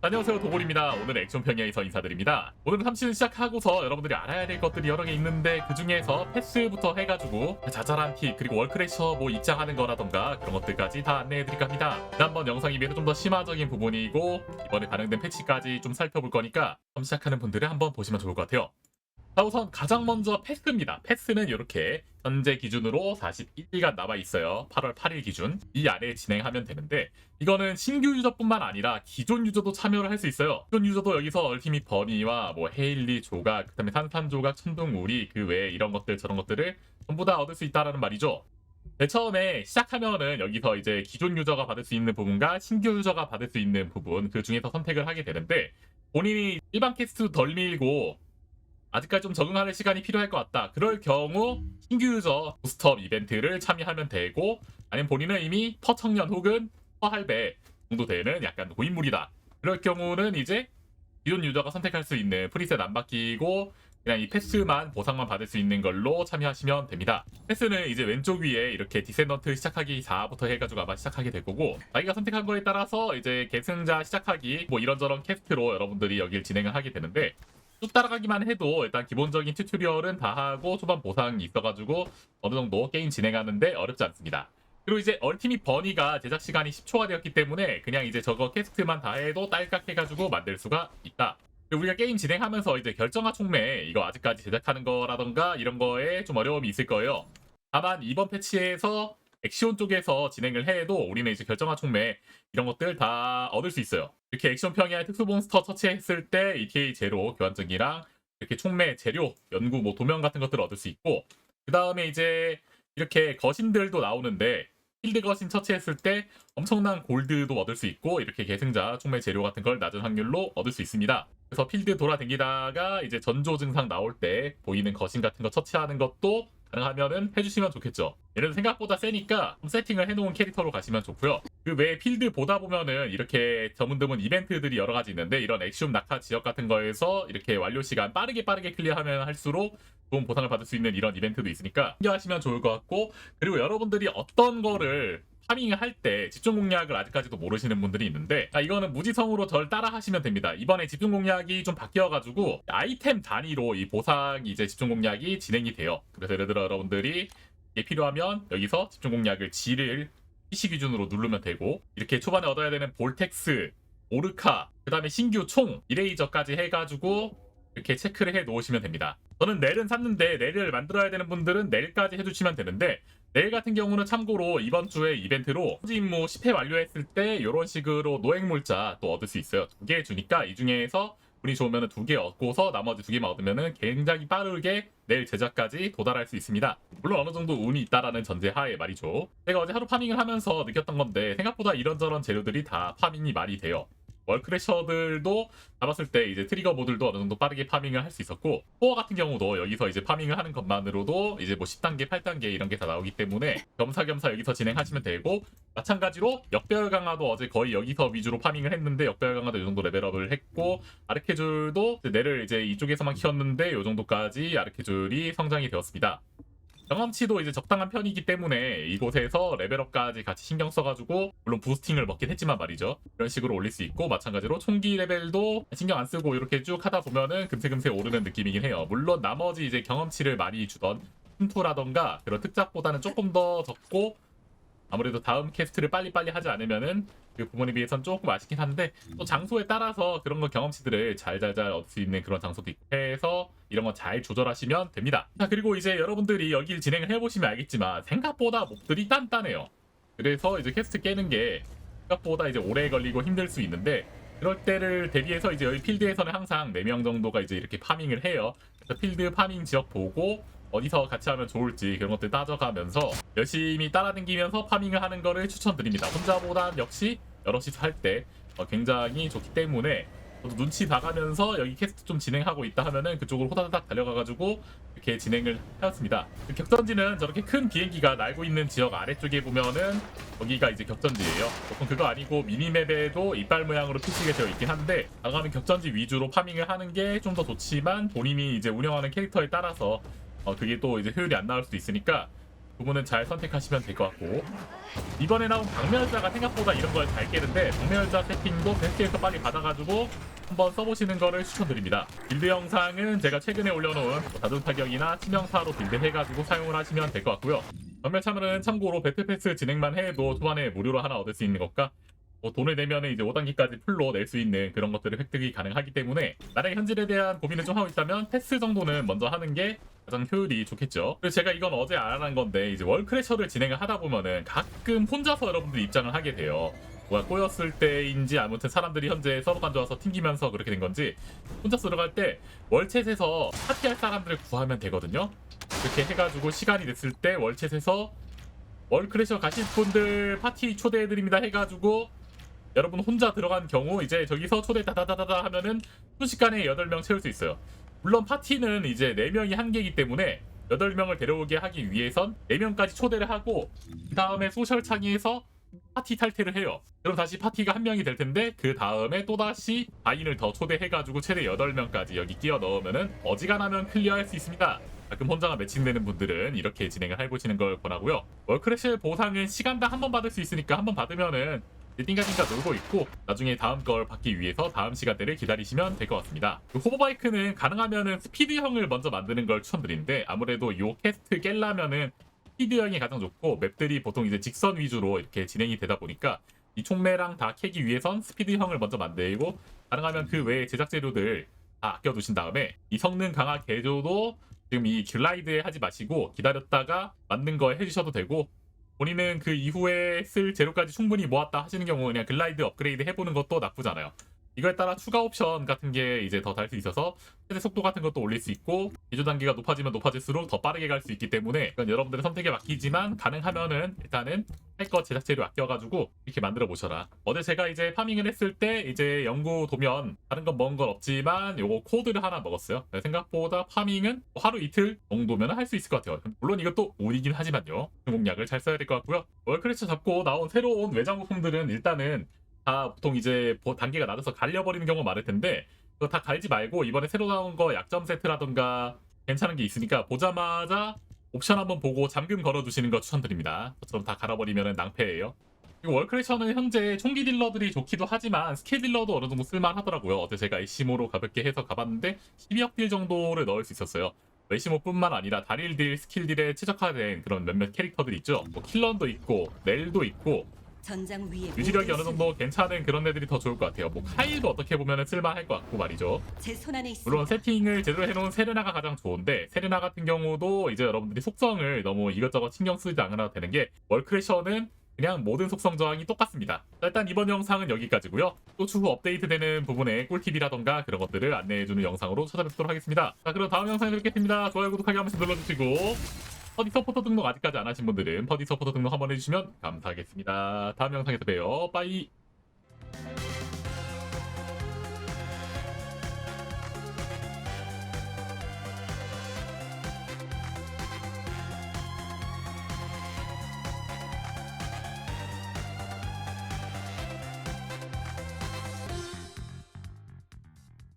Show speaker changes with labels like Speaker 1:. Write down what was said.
Speaker 1: 안녕하세요 도볼입니다. 오늘 액션 평야에서 인사드립니다. 오늘 3시즌 시작하고서 여러분들이 알아야 될 것들이 여러 개 있는데 그 중에서 패스부터 해가지고 자잘한 팁 그리고 월크래셔 뭐 입장하는 거라던가 그런 것들까지 다 안내해드릴까 합니다. 지난번 영상에 비해서 좀 더 심화적인 부분이고 이번에 반영된 패치까지 좀 살펴볼 거니까 시작하는 분들은 한번 보시면 좋을 것 같아요. 자 우선 가장 먼저 패스입니다. 패스는 이렇게 현재 기준으로 41일간 남아 있어요. 8월 8일 기준 이 안에 진행하면 되는데 이거는 신규 유저뿐만 아니라 기존 유저도 참여를 할 수 있어요. 기존 유저도 여기서 얼티밋 버니와 뭐 헤일리 조각, 그다음에 산산 조각, 천둥 우리 그 외에 이런 것들 저런 것들을 전부 다 얻을 수 있다라는 말이죠. 네, 처음에 시작하면은 여기서 이제 기존 유저가 받을 수 있는 부분과 신규 유저가 받을 수 있는 부분 그 중에서 선택을 하게 되는데 본인이 일반 캐스트 덜 밀고 아직까지 좀 적응하는 시간이 필요할 것 같다. 그럴 경우 신규 유저 부스트업 이벤트를 참여하면 되고 아니면 본인은 이미 퍼청년 혹은 퍼할배 정도 되는 약간 고인물이다. 그럴 경우는 이제 기존 유저가 선택할 수 있는 프리셋 안 바뀌고 그냥 이 패스만 보상만 받을 수 있는 걸로 참여하시면 됩니다. 패스는 이제 왼쪽 위에 이렇게 디센던트 시작하기 4부터 해가지고 아마 시작하게 될 거고 자기가 선택한 거에 따라서 이제 계승자 시작하기 뭐 이런저런 캐스트로 여러분들이 여길 진행을 하게 되는데 쭉 따라가기만 해도 일단 기본적인 튜토리얼은 다 하고 초반 보상이 있어가지고 어느 정도 게임 진행하는데 어렵지 않습니다. 그리고 이제 얼티밋 버니가 제작 시간이 10초가 되었기 때문에 그냥 이제 저거 캐스트만 다 해도 딸깍 해가지고 만들 수가 있다. 우리가 게임 진행하면서 이제 결정화 촉매 이거 아직까지 제작하는 거라던가 이런 거에 좀 어려움이 있을 거예요. 다만 이번 패치에서 액시온 쪽에서 진행을 해도 우리는 이제 결정화 촉매 이런 것들 다 얻을 수 있어요. 이렇게 액션 평야의 특수 몬스터 처치했을 때 ETA 제로 교환증이랑 이렇게 촉매 재료 연구 뭐 도면 같은 것들을 얻을 수 있고 그 다음에 이제 이렇게 거신들도 나오는데 필드 거신 처치했을 때 엄청난 골드도 얻을 수 있고 이렇게 계승자 촉매 재료 같은 걸 낮은 확률로 얻을 수 있습니다. 그래서 필드 돌아다니다가 이제 전조 증상 나올 때 보이는 거신 같은 거 처치하는 것도 가능하면은 해주시면 좋겠죠. 얘는 생각보다 세니까 좀 세팅을 해놓은 캐릭터로 가시면 좋고요. 그 외에 필드 보다 보면은 이렇게 드문드문 이벤트들이 여러 가지 있는데 이런 엑시움 낙하 지역 같은 거에서 이렇게 완료 시간 빠르게 빠르게 클리어하면 할수록 좋은 보상을 받을 수 있는 이런 이벤트도 있으니까 참여하시면 좋을 것 같고 그리고 여러분들이 어떤 거를 파밍을 할때 집중 공략을 아직까지도 모르시는 분들이 있는데 아, 이거는 무지성으로 절 따라 하시면 됩니다. 이번에 집중 공략이 좀 바뀌어가지고 아이템 단위로 이 보상 이제 집중 공략이 진행이 돼요. 그래서 예를 들어 여러분들이 이게 필요하면 여기서 집중 공략을 G를 PC 기준으로 누르면 되고 이렇게 초반에 얻어야 되는 볼텍스, 오르카, 그 다음에 신규 총, 이레이저까지 해가지고 이렇게 체크를 해 놓으시면 됩니다. 저는 넬은 샀는데 넬을 만들어야 되는 분들은 넬까지 해주시면 되는데 내일 같은 경우는 참고로 이번 주에 이벤트로 후지 임무 10회 완료했을 때 이런 식으로 노획물자 또 얻을 수 있어요. 두 개 주니까 이 중에서 운이 좋으면 두 개 얻고서 나머지 두 개만 얻으면 굉장히 빠르게 내일 제작까지 도달할 수 있습니다. 물론 어느 정도 운이 있다라는 전제 하에 말이죠. 제가 어제 하루 파밍을 하면서 느꼈던 건데 생각보다 이런저런 재료들이 다 파밍이 많이 돼요. 월크래셔들도 잡았을 때 이제 트리거 모들도 어느 정도 빠르게 파밍을 할 수 있었고 코어 같은 경우도 여기서 이제 파밍을 하는 것만으로도 이제 뭐 10단계, 8단계 이런 게 다 나오기 때문에 겸사겸사 여기서 진행하시면 되고 마찬가지로 역별 강화도 어제 거의 여기서 위주로 파밍을 했는데 역별 강화도 이 정도 레벨업을 했고 아르케줄도 뇌를 이제 이쪽에서만 키웠는데 이 정도까지 아르케줄이 성장이 되었습니다. 경험치도 이제 적당한 편이기 때문에 이곳에서 레벨업까지 같이 신경 써가지고 물론 부스팅을 먹긴 했지만 말이죠. 이런 식으로 올릴 수 있고 마찬가지로 총기 레벨도 신경 안 쓰고 이렇게 쭉 하다 보면은 금세금세 오르는 느낌이긴 해요. 물론 나머지 이제 경험치를 많이 주던 흠투라던가 그런 특작보다는 조금 더 적고 아무래도 다음 캐스트를 빨리빨리 하지 않으면은 그 부분에 비해선 조금 아쉽긴 한데 또 장소에 따라서 그런 거 경험치들을 잘잘잘 얻을 수 있는 그런 장소도 있고 해서 이런 거 잘 조절하시면 됩니다. 자 그리고 이제 여러분들이 여기를 진행을 해보시면 알겠지만 생각보다 몹들이 단단해요. 그래서 이제 캐스트 깨는 게 생각보다 이제 오래 걸리고 힘들 수 있는데 그럴 때를 대비해서 이제 여기 필드에서는 항상 4명 정도가 이제 이렇게 파밍을 해요. 그래서 필드 파밍 지역 보고 어디서 같이 하면 좋을지 그런 것들 따져가면서 열심히 따라다니면서 파밍을 하는 거를 추천드립니다. 혼자보단 역시 여럿이서 할때 어, 굉장히 좋기 때문에 눈치 봐가면서 여기 캐스트 좀 진행하고 있다 하면은 그쪽으로 호다닥 달려가가지고 이렇게 진행을 하였습니다. 그 격전지는 저렇게 큰 비행기가 날고 있는 지역 아래쪽에 보면은 거기가 이제 격전지예요. 보통 그거 아니고 미니맵에도 이빨 모양으로 표시가 되어 있긴 한데 나가면 격전지 위주로 파밍을 하는 게 좀 더 좋지만 본인이 이제 운영하는 캐릭터에 따라서 어, 그게 또 이제 효율이 안 나올 수도 있으니까 부분은 잘 선택하시면 될 것 같고 이번에 나온 방멸자가 생각보다 이런 걸 잘 깨는데 방멸자 세팅도 베스트에서 빨리 받아가지고 한번 써보시는 거를 추천드립니다. 빌드 영상은 제가 최근에 올려놓은 뭐 다중 타격이나 치명타로 빌드 해가지고 사용을 하시면 될 것 같고요. 방멸 참을은 참고로 배틀패스 진행만 해도 초반에 무료로 하나 얻을 수 있는 것과 뭐 돈을 내면 이제 5단계까지 풀로 낼 수 있는 그런 것들을 획득이 가능하기 때문에 만약에 현질에 대한 고민을 좀 하고 있다면 패스 정도는 먼저 하는 게 가장 효율이 좋겠죠. 그리고 제가 이건 어제 알아낸 건데 이제 월크래셔를 진행을 하다 보면은 가끔 혼자서 여러분들이 입장을 하게 돼요. 뭐가 꼬였을 때인지 아무튼 사람들이 현재 서로 간좋아서 튕기면서 그렇게 된 건지 혼자서 들어갈 때 월챗에서 파티할 사람들을 구하면 되거든요. 그렇게 해가지고 시간이 됐을 때 월챗에서 월크래셔 가실 분들 파티 초대해드립니다 해가지고 여러분 혼자 들어간 경우 이제 저기서 초대 다다다다다 하면은 순식간에 8명 채울 수 있어요. 물론 파티는 이제 4명이 한계이기 때문에 8명을 데려오게 하기 위해선 4명까지 초대를 하고 그 다음에 소셜 창의에서 파티 탈퇴를 해요. 그럼 다시 파티가 한 명이 될 텐데 그 다음에 또다시 아인을 더 초대해가지고 최대 8명까지 여기 끼워 넣으면은 어지간하면 클리어할 수 있습니다. 가끔 혼자가 매칭되는 분들은 이렇게 진행을 해보시는 걸 권하고요. 월크래시 보상은 시간당 한 번 받을 수 있으니까 한 번 받으면은 띵가띵가 놀고 있고 나중에 다음 걸 받기 위해서 다음 시간대를 기다리시면 될 것 같습니다. 그 호버바이크는 가능하면은 스피드형을 먼저 만드는 걸 추천드리는데 아무래도 요 캐스트 깰라면은 스피드형이 가장 좋고 맵들이 보통 이제 직선 위주로 이렇게 진행이 되다 보니까 이 총매랑 다 캐기 위해선 스피드형을 먼저 만들고 가능하면 그 외에 제작 재료들 다 아껴두신 다음에 이 성능 강화 개조도 지금 이 글라이드에 하지 마시고 기다렸다가 맞는 거 해주셔도 되고 본인은 그 이후에 쓸 재료까지 충분히 모았다 하시는 경우 그냥 글라이드 업그레이드 해보는 것도 나쁘잖아요. 이거에 따라 추가 옵션 같은 게 이제 더 달 수 있어서 최대 속도 같은 것도 올릴 수 있고 기조 단계가 높아지면 높아질수록 더 빠르게 갈 수 있기 때문에 이건 여러분들의 선택에 맡기지만 가능하면은 일단은 할 것 제작 재료 아껴가지고 이렇게 만들어 보셔라. 어제 제가 이제 파밍을 했을 때 이제 연구 도면 다른 건 먹은 건 없지만 요거 코드를 하나 먹었어요. 네, 생각보다 파밍은 뭐 하루 이틀 정도면 할 수 있을 것 같아요. 물론 이것도 운이긴 하지만요. 공략을 잘 써야 될 것 같고요. 월크래처 잡고 나온 새로운 외장 부품들은 일단은 다 보통 이제 보- 단계가 낮아서 갈려버리는 경우가 많을 텐데 그거 다 갈지 말고 이번에 새로 나온 거 약점 세트라던가 괜찮은 게 있으니까 보자마자 옵션 한번 보고 잠금 걸어두시는 거 추천드립니다. 저처럼 다 갈아버리면 낭패예요. 월크래셔는 현재 총기 딜러들이 좋기도 하지만 스킬 딜러도 어느 정도 쓸만하더라고요. 어제 제가 에시모로 가볍게 해서 가봤는데 12억 딜 정도를 넣을 수 있었어요. 에시모뿐만 아니라 다릴 딜, 스킬 딜에 최적화된 그런 몇몇 캐릭터들이 있죠. 뭐 킬런도 있고 넬도 있고
Speaker 2: 전장 위에
Speaker 1: 유지력이 어느 정도 괜찮은 그런 애들이 더 좋을 것 같아요. 뭐 카일도 어떻게 보면 쓸만할 것 같고 말이죠.
Speaker 2: 제손 안에 있습니다.
Speaker 1: 물론 세팅을 제대로 해놓은 세르나가 가장 좋은데 세르나 같은 경우도 이제 여러분들이 속성을 너무 이것저것 신경 쓰지 않아도 되는 게 월크래셔는 그냥 모든 속성 저항이 똑같습니다. 자, 일단 이번 영상은 여기까지고요. 또 추후 업데이트되는 부분에 꿀팁이라던가 그런 것들을 안내해주는 영상으로 찾아뵙도록 하겠습니다. 자 그럼 다음 영상에 뵙겠습니다. 좋아요 구독하기 한 번씩 눌러주시고 퍼디 서포터 등록 아직까지 안 하신 분들은 퍼디 서포터 등록 한번 해주시면 감사하겠습니다. 다음 영상에서 봬요. 빠이